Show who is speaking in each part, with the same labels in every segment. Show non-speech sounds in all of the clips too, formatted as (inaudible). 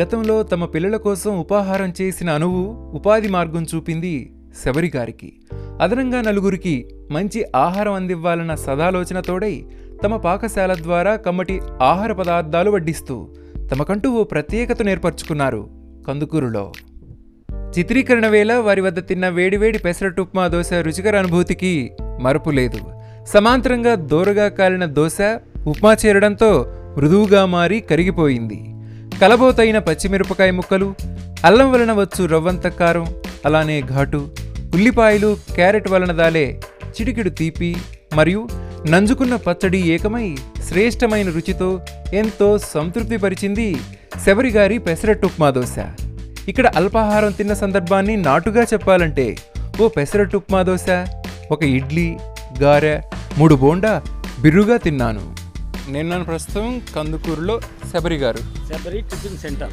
Speaker 1: గతంలో తమ పిల్లల కోసం ఉపాహారం చేసిన అనువు ఉపాధి మార్గం చూపింది శబరి గారికి. అదనంగా నలుగురికి మంచి ఆహారం అందివ్వాలన్న సదాలోచనతోడై తమ పాకశాల ద్వారా కమ్మటి ఆహార పదార్థాలు వడ్డిస్తూ తమకంటూ ఓ ప్రత్యేకత నేర్పరుచుకున్నారు కందుకూరులో. చిత్రీకరణ వేళ వారి వద్ద తిన్న వేడివేడి పెసరట్ ఉప్మా దోశ రుచికర అనుభూతికి మరపు లేదు. సమాంతరంగా దోరగా కాలిన దోశ ఉప్మా చేరడంతో మృదువుగా మారి కరిగిపోయింది. కలబోతైన పచ్చిమిరపకాయ ముక్కలు అల్లం వలన వచ్చు రవ్వంత కారం అలానే ఘాటు ఉల్లిపాయలు క్యారెట్ వలన దాలే చిటికిడు తీపి మరియు నంజుకున్న పచ్చడి ఏకమై శ్రేష్టమైన రుచితో ఎంతో సంతృప్తిపరిచింది శబరిగారి పెసరట్టు ఉప్మా దోశ. ఇక్కడ అల్పాహారం తిన్న సందర్భాన్ని నాటుగా చెప్పాలంటే ఓ పెసరట్టు ఉప్మా దోశ ఒక ఇడ్లీ గారె మూడు బోండా బిర్రుగా తిన్నాను. నిన్న ప్రస్తుతం కందుకూరులో శబరి గారు.
Speaker 2: Shabari tiffin centre.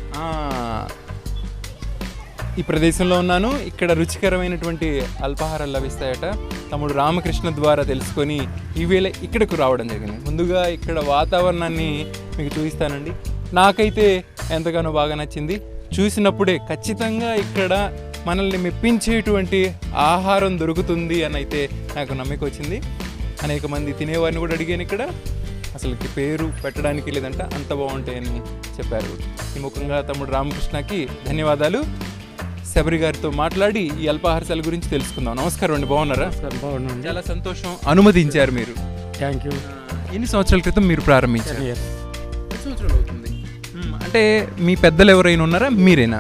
Speaker 1: ఈ ప్రదేశంలో ఉన్నాను. ఇక్కడ రుచికరమైనటువంటి అల్పాహారాలు లభిస్తాయట. తమ్ముడు రామకృష్ణ ద్వారా తెలుసుకొని ఈవేళ ఇక్కడకు రావడం జరిగింది. ముందుగా ఇక్కడ వాతావరణాన్ని మీకు చూపిస్తానండి. నాకైతే ఎంతగానో బాగా నచ్చింది. చూసినప్పుడే ఖచ్చితంగా ఇక్కడ మనల్ని మెప్పించేటువంటి ఆహారం దొరుకుతుంది అని అయితే నాకు నమ్మకం వచ్చింది. అనేక మంది తినేవారిని కూడా అడిగాను ఇక్కడ. అసలుకి పేరు పెట్టడానికి లేదంట అంత బాగుంటాయని చెప్పారు. ఈ ముఖంగా తమ్ముడు రామకృష్ణకి ధన్యవాదాలు. శబరి గారితో మాట్లాడి ఈ అల్పాహారశాల గురించి తెలుసుకుందాం. నమస్కారం అండి బాగున్నారా?
Speaker 2: బాగుండండి
Speaker 1: చాలా సంతోషం అనుమతించారు మీరు.
Speaker 2: థ్యాంక్ యూ
Speaker 1: ఎన్ని సంవత్సరాల క్రితం మీరు ప్రారంభించారు? సంవత్సరాలు అవుతుంది. అంటే మీ పెద్దలు ఎవరైనా ఉన్నారా? మీరేనా?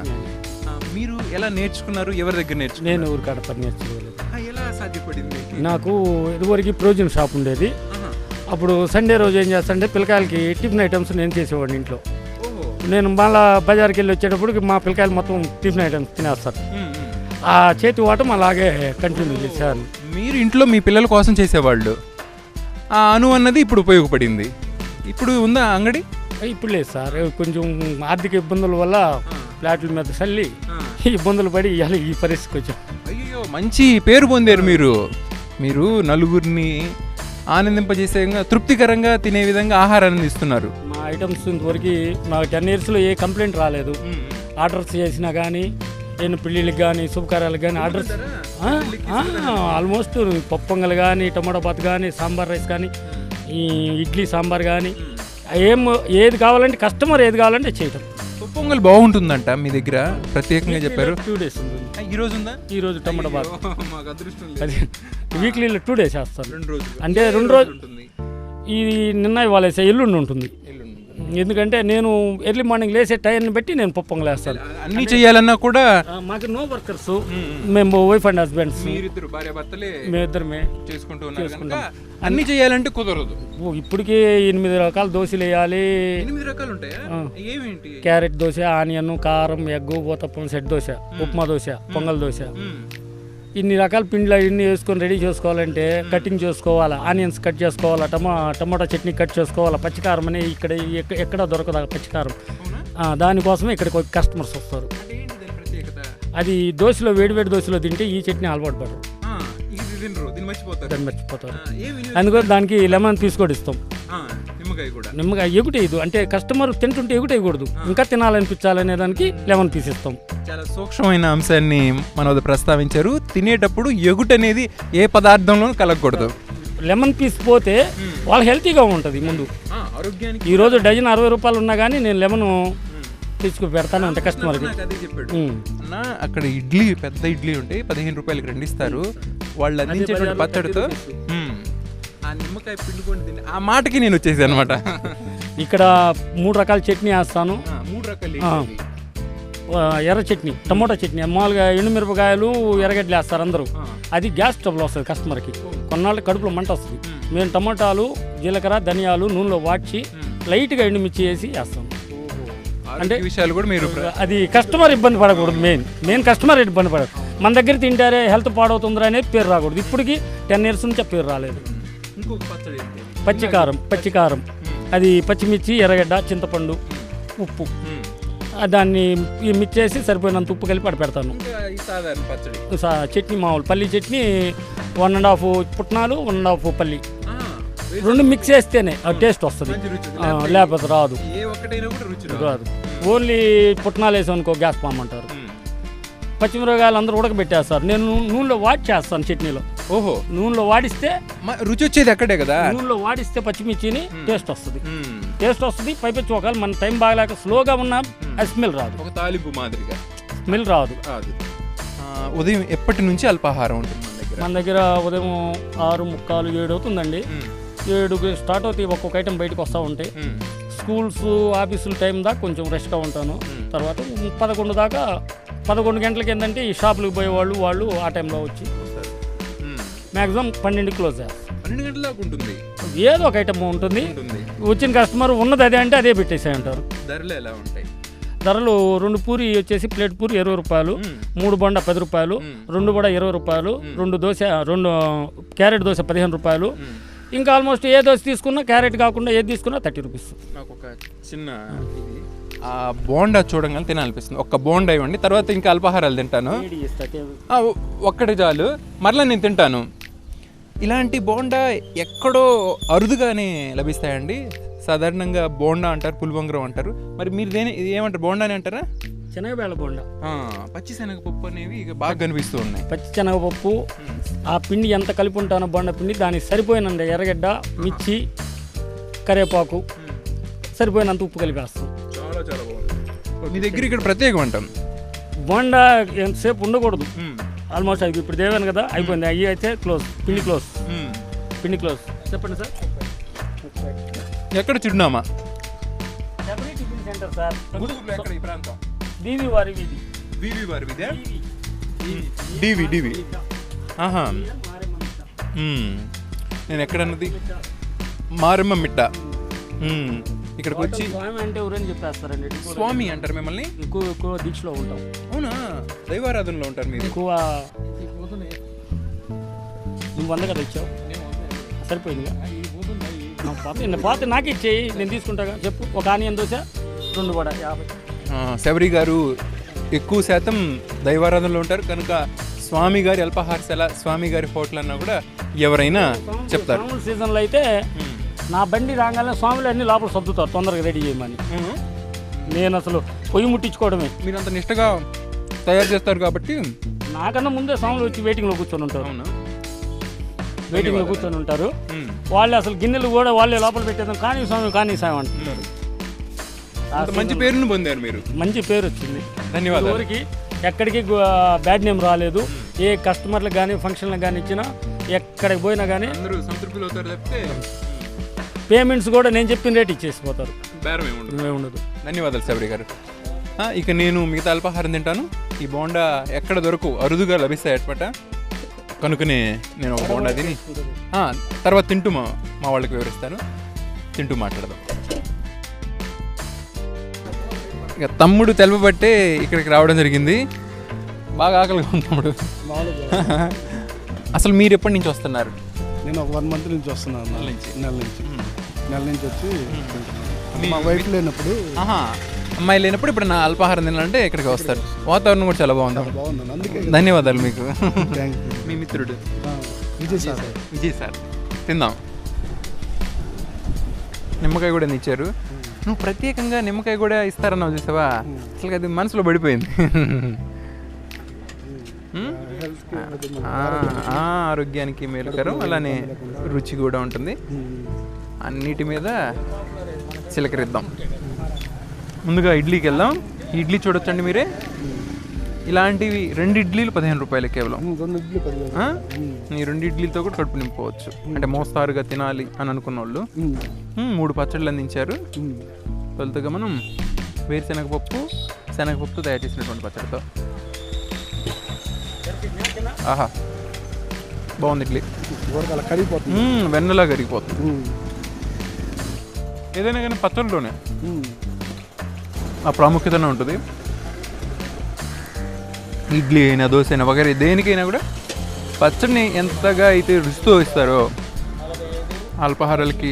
Speaker 1: మీరు ఎలా నేర్చుకున్నారు? ఎవరి దగ్గర నేర్చుకున్నారు?
Speaker 2: నేను ఊరికాడ పని నేర్చుకోలేదు.
Speaker 1: ఎలా సాధ్యపడింది
Speaker 2: నాకు ఇదివరకు ప్రొవిజన్ షాప్ ఉండేది. అప్పుడు సండే రోజు ఏం చేస్తానంటే పిల్లకాయలకి టిఫిన్ ఐటమ్స్ నేను చేసేవాడిని ఇంట్లో. నేను మళ్ళా బజార్కి వెళ్ళి వచ్చేటప్పుడు మా పిల్లకాయలు మొత్తం టిఫిన్ ఐటమ్స్ తినేస్తారు. ఆ చేతి వాటం అలాగే కంటిన్యూ చేశాను
Speaker 1: మీరు ఇంట్లో మీ పిల్లల కోసం చేసేవాళ్ళు. ఆ అను అన్నది ఇప్పుడు ఉపయోగపడింది. ఇప్పుడు ఉందా అంగడి?
Speaker 2: ఇప్పుడు లేదు సార్. కొంచెం ఆర్థిక ఇబ్బందుల వల్ల ఫ్లాట్ల మీద చల్లి (laughs) ఇబ్బందులు పడి ఇవాళ ఈ పరిస్థితికి వచ్చాం.
Speaker 1: అయ్యో మంచి పేరు పొందారు మీరు. మీరు నలుగురిని ఆనందింపజేసే విధంగా, తృప్తికరంగా తినే విధంగా ఆహారాన్ని ఇస్తున్నారు.
Speaker 2: మా ఐటమ్స్ ఇంతవరకు నాకు టెన్ ఇయర్స్లో ఏ కంప్లైంట్ రాలేదు. ఆర్డర్స్ చేసినా కానీ నేను పెళ్ళిళ్ళకి కానీ శుభకార్యాలకు కానీ ఆర్డర్స్ ఆల్మోస్ట్ పప్పు పొంగల్ కానీ టమాటో బాత్ కానీ సాంబార్ రైస్ కానీ ఈ ఇడ్లీ సాంబార్ కానీ ఏం ఏది కావాలంటే కస్టమర్ ఏది కావాలంటే చేయటం.
Speaker 1: పొంగల్ బాగుంటుందంట మీ దగ్గర? ప్రత్యేకంగా చెప్పారు.
Speaker 2: టూ డేస్ ఉంటుంది
Speaker 1: ఈ రోజు ఉందా?
Speaker 2: ఈ రోజు టమాటో బాత్.
Speaker 1: మాకు అదృష్టం
Speaker 2: అది వీక్లీలో టూ డేస్ వేస్తాను
Speaker 1: రెండు రోజులు.
Speaker 2: అంటే రెండు రోజులు
Speaker 1: ఉంటుంది?
Speaker 2: ఈ నిన్న ఇవాళ వేసే ఎల్లుండి ఉంటుంది. ఎందుకంటే నేను ఎర్లీ మార్నింగ్ లేసే టైంని బట్టి నేను పప్పు వేస్తాను
Speaker 1: అన్ని చేయాలన్నా కూడా
Speaker 2: మాకు నో వర్కర్స్ మేము వైఫ్ అండ్ హస్బెండ్స్
Speaker 1: మీరిద్దరు భార్య భర్తలే
Speaker 2: మేమిద్దరమే
Speaker 1: చేసుకుంటూ కనుక అన్ని చేయాలంటే కుదరదు.
Speaker 2: ఇప్పటికే ఎనిమిది రకాల దోశలు వేయాలి.
Speaker 1: ఎనిమిది రకాలు ఉంటాయా? ఏమేంటి
Speaker 2: క్యారెట్ దోశ ఆనియన్ కారం ఎగ్గు ఊతప్పం సెట్ దోశ ఉప్మా దోశ పొంగల్ దోశ. ఇన్ని రకాల పిండిలు ఇన్ని వేసుకొని రెడీ చేసుకోవాలంటే కటింగ్ చేసుకోవాలా ఆనియన్స్ కట్ చేసుకోవాలా టమా టమాటా చట్నీ కట్ చేసుకోవాలా పచ్చికారం అని ఇక్కడ ఎక్క- ఎక్కడ దొరకదు పచ్చికారం. దానికోసమే ఇక్కడికి కస్టమర్స్ వస్తారు. అది దోశలో వేడివేడి దోశలో తింటే ఈ చట్నీ అలవాటు పడరు
Speaker 1: మర్చిపోతారు.
Speaker 2: అందుకని దానికి లెమన్ పీస్ కూడా ఇస్తాం.
Speaker 1: నిమ్మకాయ
Speaker 2: నిమ్మకాయ ఎగుటేయదు. అంటే కస్టమర్ తింటుంటే ఎగుటేయకూడదు. ఇంకా తినాలనిపించాలనే దానికి లెమన్ పీస్ ఇస్తాం.
Speaker 1: చాలా సూక్ష్మమైన అంశాన్ని మన ప్రస్తావించారు. తినేటప్పుడు ఎగుట అనేది ఏ పదార్థంలోనూ కలగకూడదు.
Speaker 2: లెమన్ పీస్ పోతే వాళ్ళ హెల్తీగా ఉంటుంది ముందు. ఈ రోజు డజన్ అరవై రూపాయలు ఉన్నా కానీ నేను లెమన్ తీసుకు పెడతాను అంత కస్టమర్కి.
Speaker 1: అక్కడ ఇడ్లీ పెద్ద ఇడ్లీ ఉంటాయి పదిహేను రూపాయలకి రెండు ఇస్తారు. వాళ్ళు అందించేటువంటి పచ్చడితో
Speaker 2: 30 రూపీస్.
Speaker 1: మ్మ్. ఆ నిమ్మకాయ పిండుకొని తిని ఆ మాటకి నేను వచ్చేసాను అనమాట
Speaker 2: ఇక్కడ మూడు రకాల చట్నీ వేస్తాను.
Speaker 1: మూడు రకాలు
Speaker 2: ఎర్ర చట్నీ టమోటా చట్నీ. మామూలుగా ఎండుమిరపకాయలు ఎర్రగడ్డలు వేస్తారు అందరూ. అది గ్యాస్ ట్రబుల్ వస్తుంది కస్టమర్కి. కొన్నాళ్ళు కడుపులో మంట వస్తుంది. మేము. టమోటాలు జీలకర్ర ధనియాలు నూనెలో వాడ్చి లైట్గా ఎండుమిర్చి వేసి వేస్తాం.
Speaker 1: ఆరోగ్య విషయాలు కూడా మీరు
Speaker 2: అది కస్టమర్ ఇబ్బంది పడకూడదు మెయిన్. మెయిన్ కస్టమర్ ఇబ్బంది పడదు మన దగ్గర తింటారే హెల్త్ పాడవుతుందిరా అనేది పేరు రాకూడదు. ఇప్పటికి టెన్ ఇయర్స్ నుంచి పేరు రాలేదు.
Speaker 1: ఇంకొక పచ్చడి ఏంటి?
Speaker 2: పచ్చికారం పచ్చికారం. అది పచ్చిమిర్చి ఎర్రగడ్డ చింతపండు ఉప్పు. దాన్ని ఈ మిర్చేసి సరిపోయినంత ఉప్పు కలిపి పెడతాను. చట్నీ మామూలు. పల్లి చట్నీ వన్ అండ్ హాఫ్ పుట్నాలు వన్ అండ్ హాఫ్ పల్లి. రెండు మిక్స్ చేస్తేనే టేస్ట్ వస్తుంది. లేకపోతే రాదు.
Speaker 1: రాదు.
Speaker 2: ఓన్లీ పుట్నాలు వేసాం అనుకో గ్యాస్ పామ్ అంటారు. పచ్చిమిరపకాయలు అందరూ ఉడకబెట్టేస్తారు. నేను నూనెలో వాడి చేస్తాను చట్నీలో.
Speaker 1: ఓహో.
Speaker 2: నూనెలో వాడిస్తే
Speaker 1: రుచి వచ్చేది అక్కడే కదా?
Speaker 2: నూనెలో వాడిస్తే పచ్చిమిర్చిని టేస్ట్ వస్తుంది. టేస్ట్ వస్తుంది పైపెచ్చి ఒకవేళ మన టైం బాగలేక స్లోగా ఉన్న ఆ స్మెల్ రాదు.
Speaker 1: ఒక తాలింపు మాదిరిగా.
Speaker 2: స్మెల్ రాదు.
Speaker 1: అది ఉదయం ఎప్పటి నుంచి అల్పాహారం ఉంటుంది మన దగ్గర?
Speaker 2: మన దగ్గర ఉదయం ఆరు ముక్కాలు ఏడు అవుతుందండి. ఏడుకి స్టార్ట్ అవుతాయి ఒక్కొక్క ఐటెం బయటకు వస్తూ ఉంటాయి. స్కూల్స్ ఆఫీసుల టైం దాకా కొంచెం రెస్ట్గా ఉంటాను. తర్వాత పదకొండు దాకా పదకొండు గంటలకి ఏంటంటే ఈ షాపులకు పోయేవాళ్ళు వాళ్ళు ఆ టైంలో వచ్చి. మ్యాక్సిమం పన్నెండు క్లోజ్.
Speaker 1: పన్నెండు గంటల దాకా ఉంటుంది.
Speaker 2: ఏదో ఒక ఐటమ్ ఉంటుంది.
Speaker 1: ఉంటుంది.
Speaker 2: వచ్చిన కస్టమర్ ఉన్నది అదే అంటే అదే పెట్టేసాయి అంటారు
Speaker 1: ధరలు ఎలా ఉంటాయి?
Speaker 2: ధరలు రెండు పూరి వచ్చేసి ప్లేట్ పూరి ఇరవై రూపాయలు. మూడు బొండ పది రూపాయలు. రెండు బొడ ఇరవై రూపాయలు రెండు దోశ రెండు క్యారెట్ దోశ పదిహేను రూపాయలు. ఇంకా ఆల్మోస్ట్ ఏ దోశ తీసుకున్నా క్యారెట్ కాకుండా ఏది తీసుకున్నా థర్టీ రూపీస్.
Speaker 1: నాకు ఒక చిన్న ఇది. ఆ బోండా చూడగానే తినాలనిపిస్తుంది. ఒక్క బోండా ఇవ్వండి తర్వాత ఇంకా అల్పాహారాలు తింటాను. ఆ, ఒక్కటి చాలు. మరలా నేను తింటాను. ఇలాంటి బోండా ఎక్కడో అరుదుగానే లభిస్తాయండి. సాధారణంగా బోండా అంటారు పులిబొంగరం అంటారు. మరి మీరు దేని ఏమంటారు బోండా అని అంటారా?
Speaker 2: శనగబేళ బోండా.
Speaker 1: ఆ, పచ్చిశనగపప్పు అనేవి ఇక బాగా కనిపిస్తూ ఉన్నాయి.
Speaker 2: పచ్చి శనగపప్పు ఆ పిండి ఎంత కలిపి ఉంటానో బొండ పిండి దానికి సరిపోయినంత ఎర్రగడ్డ మిర్చి కరివేపాకు సరిపోయినంత ఉప్పు కలిపేస్తాం
Speaker 1: చాలా చాలా బాగుంది. మీ దగ్గర ఇక్కడ ప్రత్యేకం అంటాం.
Speaker 2: బొండా ఎంతసేపు ఉండకూడదు. ఆల్మోస్ట్ అవి ఇప్పుడు దేవాను కదా అయిపోయింది. అవి అయితే క్లోజ్ పిండి క్లోజ్. పిండి క్లోజ్. చెప్పండి సార్.
Speaker 1: ఎక్కడ చిరునామా
Speaker 2: టిఫిన్ సెంటర్ సార్.
Speaker 1: ఎక్కడ ఈ ప్రాంతం?
Speaker 2: దీవి వారి వీధి.
Speaker 1: వివి వారి డివి. డివి ఆహా. నేను ఎక్కడన్నది? మారమ్మ మిట్ట. ఇక్కడికి వచ్చి
Speaker 2: స్వామి అంటే ఎవరని చెప్పేస్తారండి.
Speaker 1: స్వామి అంటారు మిమ్మల్ని?
Speaker 2: ఎక్కువ ఎక్కువ దీక్షలో ఉంటాం.
Speaker 1: అవునా? దైవారాధనలో ఉంటారు మీరు.
Speaker 2: ఎక్కువ నువ్వు వంద కదా ఇచ్చావు? సరిపోయింది పాత పాత నాకు ఇచ్చేయి నేను తీసుకుంటాగా. చెప్పు ఒక ఆనియన్ దోశ రెండు వడ యాభై.
Speaker 1: శబరి గారు ఎక్కువ శాతం దైవారాధనలో ఉంటారు. కనుక స్వామి గారి అల్పాహారశాల స్వామి గారి హోటల్ అన్నా కూడా ఎవరైనా చెప్తారు.
Speaker 2: సీజన్లో అయితే నా బండి రాగానే స్వాములు అన్ని లోపల సర్దుతారు తొందరగా రెడీ చేయమని. నేను అసలు పొయ్యి ముట్టించుకోవడమే.
Speaker 1: మీరు అంత నిష్టగా తయారు చేస్తారు కాబట్టి.
Speaker 2: నాకన్నా ముందే స్వాములు వచ్చి వెయిటింగ్లో కూర్చొని ఉంటారు. వెయిటింగ్లో కూర్చొని ఉంటారు. వాళ్ళు అసలు గిన్నెలు కూడా వాళ్ళే లోపల పెట్టేదాం కానీ స్వామి కానీ స్వామి అంటున్నారు.
Speaker 1: మంచి పేరును పొందారు మీరు.
Speaker 2: మంచి పేరు వచ్చింది.
Speaker 1: ధన్యవాదాలు.
Speaker 2: ఊరికి ఎక్కడికి బ్యాడ్ నేమ్ రాలేదు. ఏ కస్టమర్లకు కానీ ఫంక్షన్లకు కానీ ఇచ్చినా ఎక్కడికి పోయినా కానీ
Speaker 1: అందరూ సంతృప్తులు అవుతారు తప్పితే
Speaker 2: పేమెంట్స్ కూడా నేను చెప్పిన రేట్ ఇచ్చేసిపోతారు.
Speaker 1: బేరం ఉండదు. ధన్యవాదాలు శబరి గారు. ఆ, ఇక నేను మిగతా అల్పాహారం తింటాను. ఈ బోండా ఎక్కడ దొరకు అరుదుగా లభిస్తాయి అనమాట కనుకనే నేను ఒక బోండా తిని ఆ, తర్వాత తింటూ మా మా వాళ్ళకి వివరిస్తాను. తింటూ మాట్లాడదాం. ఇక తమ్ముడు తెలపబట్టే ఇక్కడికి రావడం జరిగింది. బాగా ఆకలిగా ఉంది తమ్ముడు. అసలు మీరు ఎప్పటి నుంచి వస్తున్నారు?
Speaker 3: నేను ఒక వన్ మంత్ నుంచి వస్తున్నాను
Speaker 1: నెల నుంచి.
Speaker 3: నెల నుంచి. నెల నుంచి వచ్చి
Speaker 1: మీ-
Speaker 3: మా వైఫ్ లేనప్పుడు
Speaker 1: ఆహా అమ్మాయి లేనప్పుడు ఇప్పుడు నా అల్పాహారం తినాలంటే ఇక్కడికి వస్తారు. వాతావరణం కూడా చాలా బాగుంది.
Speaker 3: బాగున్నాను అందుకే
Speaker 1: ధన్యవాదాలు మీకు.
Speaker 3: థ్యాంక్ యూ
Speaker 1: మీ మిత్రుడు.
Speaker 3: విజయ్ సార్.
Speaker 1: విజయ్ సార్. తిందాం. నిమ్మకాయ కూడా ఇచ్చారు నువ్వు ప్రత్యేకంగా నిమ్మకాయ కూడా ఇస్తారన్నావు చూసావా? అసలు అది మనసులో పడిపోయింది. ఆ, ఆరోగ్యానికి మేలుకరం. అలానే రుచి కూడా ఉంటుంది. అన్నిటి మీద చిలకరిద్దాం. ముందుగా ఇడ్లీకి వెళ్దాం. ఇడ్లీ చూడొచ్చండి మీరే? ఇలాంటివి రెండు ఇడ్లీలు పదిహేను రూపాయలు కేవలం? ఈ రెండు ఇడ్లీలతో కూడా కడుపు నింపుకోవచ్చు. అంటే మోస్తారుగా తినాలి అని అనుకున్న వాళ్ళు మూడు పచ్చళ్ళు అందించారు. తొలుతగా మనం వేరుశనగపప్పు శనగపప్పు తయారు చేసినటువంటి పచ్చడితో. ఆహా బాగుంది ఇడ్లీ. వెన్నలా కరిగిపోతుంది. ఏదైనా కానీ పచ్చళ్ళలోనే. ఆ ప్రాముఖ్యతనే ఉంటుంది. ఇడ్లీ అయినా దోశ అయినా వగైరా దేనికైనా కూడా పచ్చడిని ఎంతగా అయితే రుచితో ఇస్తారో అల్పాహారాలకి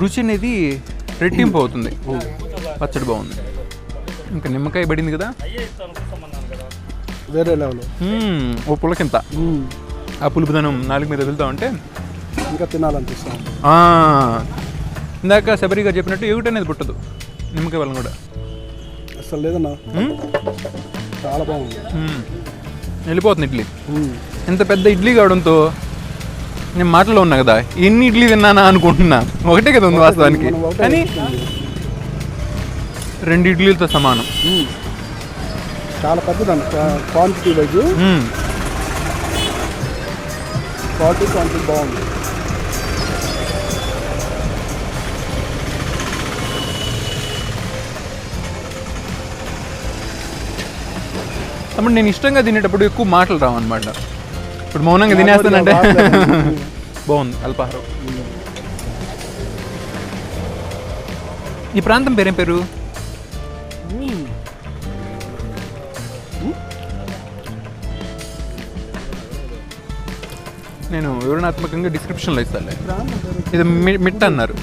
Speaker 1: రుచి అనేది రెట్టింపు అవుతుంది. పచ్చడి బాగుంది. ఇంకా నిమ్మకాయ పడింది కదా?
Speaker 3: వేరే లెవెల్.
Speaker 1: ఓ పులకింత. ఆ పులుపుదనం నాలుగు మీద వెళ్తా ఉంటే
Speaker 3: ఇంకా తినాలనిపిస్తాం
Speaker 1: ఇందాక శబరి గారు చెప్పినట్టు ఏమిటి అనేది పుట్టదు నిమ్మకాయ వలన కూడా
Speaker 3: అసలు లేదన్నా? చాలా బాగుంది.
Speaker 1: వెళ్ళిపోతుంది ఇడ్లీ. ఇంత పెద్ద ఇడ్లీ కావడంతో నేను మాటలో ఉన్నా కదా ఎన్ని ఇడ్లీ తిన్నానా అనుకుంటున్నా ఒకటే కదా ఉంది వాస్తవానికి కానీ. రెండు ఇడ్లీలతో సమానం.
Speaker 3: చాలా పెద్దదన్న క్వాంటిటీ వైజ్. క్వాలిటీ క్వాంటిటీ బాగుంది
Speaker 1: అప్పుడు నేను ఇష్టంగా తినేటప్పుడు ఎక్కువ మాటలు రావు అనమాట ఇప్పుడు మౌనంగా తినేస్తానంటే. బాగుంది. అల్పాహారం. ఈ ప్రాంతం పేరేం పేరు. నేను వివరణాత్మకంగా డిస్క్రిప్షన్లో ఇస్తాను ఇది మిట్ట అన్నారు.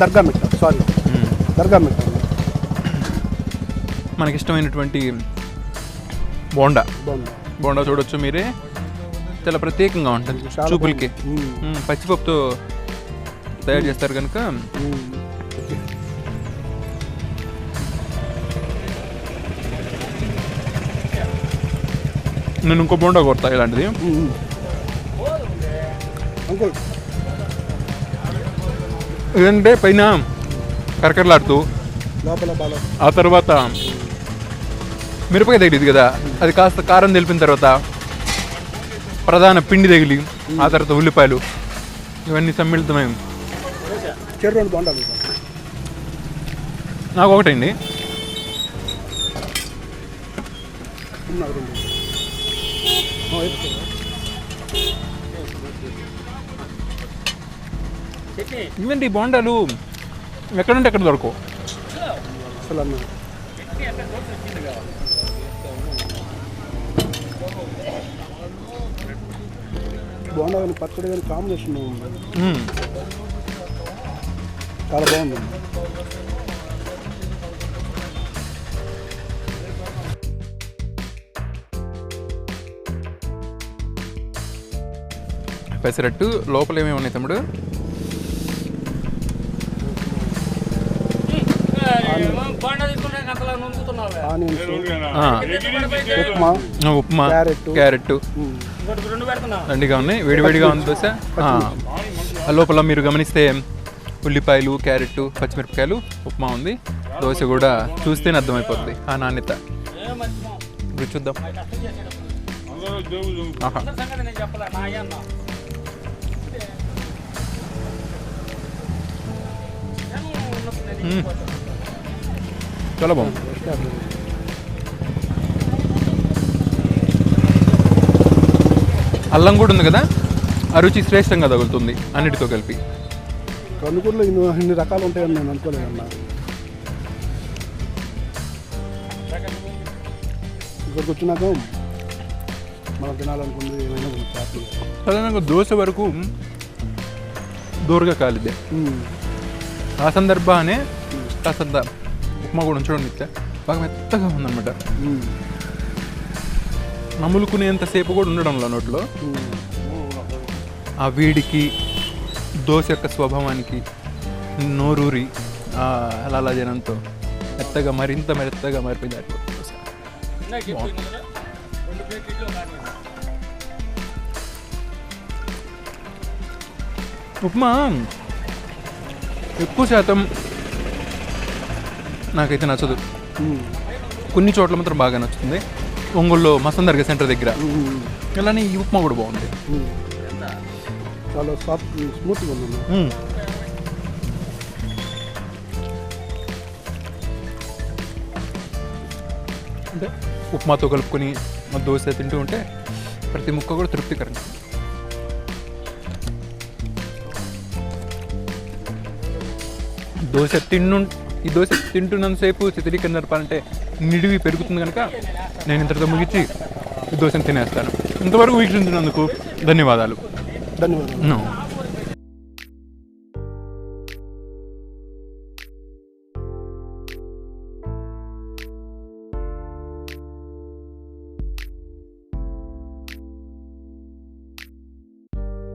Speaker 3: దర్గా మిట్ట సారీ. దర్గా మిట్ట.
Speaker 1: మనకి ఇష్టమైనటువంటి బోండా. బోండా. చూడొచ్చు మీరే. చాలా ప్రత్యేకంగా ఉంటుంది. చూపులకి. పచ్చిపప్పుతో తయారు చేస్తారు కనుక. నేను ఇంకో బోండా కొడతా ఇలాంటిది. ఇదంటే పైన కరకరలాడుతూ ఆ తర్వాత మిరపకాయ తగిలింది కదా అది కాస్త కారం తెలిపిన తర్వాత ప్రధాన పిండి తగిలి ఆ తర్వాత ఉల్లిపాయలు ఇవన్నీ సమ్మిళితమై నాకు ఒకటండి. ఇవండి బోండాలు. ఎక్కడంటే ఎక్కడ దొరకవు.
Speaker 3: అసలు బాగుండా కానీ పచ్చడి కానీ కాంబినేషన్ ఉంది. చాలా బాగుంది.
Speaker 1: పెసరట్టు లోపల ఏమేమి ఉన్నాయి తమ్ముడు?
Speaker 2: బాండా
Speaker 3: ఉప్మా క్యారెట్.
Speaker 1: క్యారెట్ దండిగా ఉన్నాయి. వేడివేడిగా ఉంది దోశ. లోపల మీరు గమనిస్తే ఉల్లిపాయలు క్యారెట్ పచ్చిమిరపకాయలు ఉప్మా ఉంది. దోశ కూడా చూస్తేనే అర్థమైపోతుంది ఆ నాణ్యత. ఇప్పుడు చూద్దాం. చాలా బాగుంది. అల్లం కూడా ఉంది కదా? ఆ రుచి శ్రేష్టంగా తగులుతుంది. అన్నిటితో కలిపి.
Speaker 3: కందుకూరులో ఇన్ని ఇన్ని రకాలు ఉంటాయని నేను అనుకోలేదన్నా ఇక్కడికి వచ్చినాక మనం తినాలనుకుంది ఏమైనా
Speaker 1: సాధారణంగా దోశ వరకు దూరగా కాలిద్దే. ఆ సందర్భానే కాస్తంత ఉప్మా కూడా చూడండి ఇట్లా. బాగా మెత్తగా ఉందన్నమాట. నములుకునేంతసేపు కూడా ఉండడంలో నోట్లో? ఆ వేడికి దోశ యొక్క స్వభావానికి నోరూరి ఆ లాలాజనంతో మెత్తగా మరింత మెత్తగా మారిపోయింది. ఉప్మా ఎక్కువ శాతం నాకైతే నచ్చదు. కొన్ని చోట్ల మాత్రం బాగా నచ్చుతుంది. ఒంగోలులో మసన్ దర్గా సెంటర్ దగ్గర. అలానే ఈ ఉప్మా కూడా బాగుంది.
Speaker 3: చాలా సాఫ్ట్ స్మూత్గా
Speaker 1: మ్మ్. అంటే ఉప్మాతో కలుపుకొని దోశ తింటూ ఉంటే ప్రతి ముక్క కూడా తృప్తికరంగా దోశ తిన్ను ఈ దోశ తింటున్నంతసేపు చిత్రీకరణ జరపాలంటే నిడివి పెరుగుతుంది కనుక నేను ఇంతటితో ముగించి ఈ దోశను తినేస్తాను. ఇంతవరకు వీక్షించినందుకు ధన్యవాదాలు.
Speaker 3: ధన్యవాదాలు.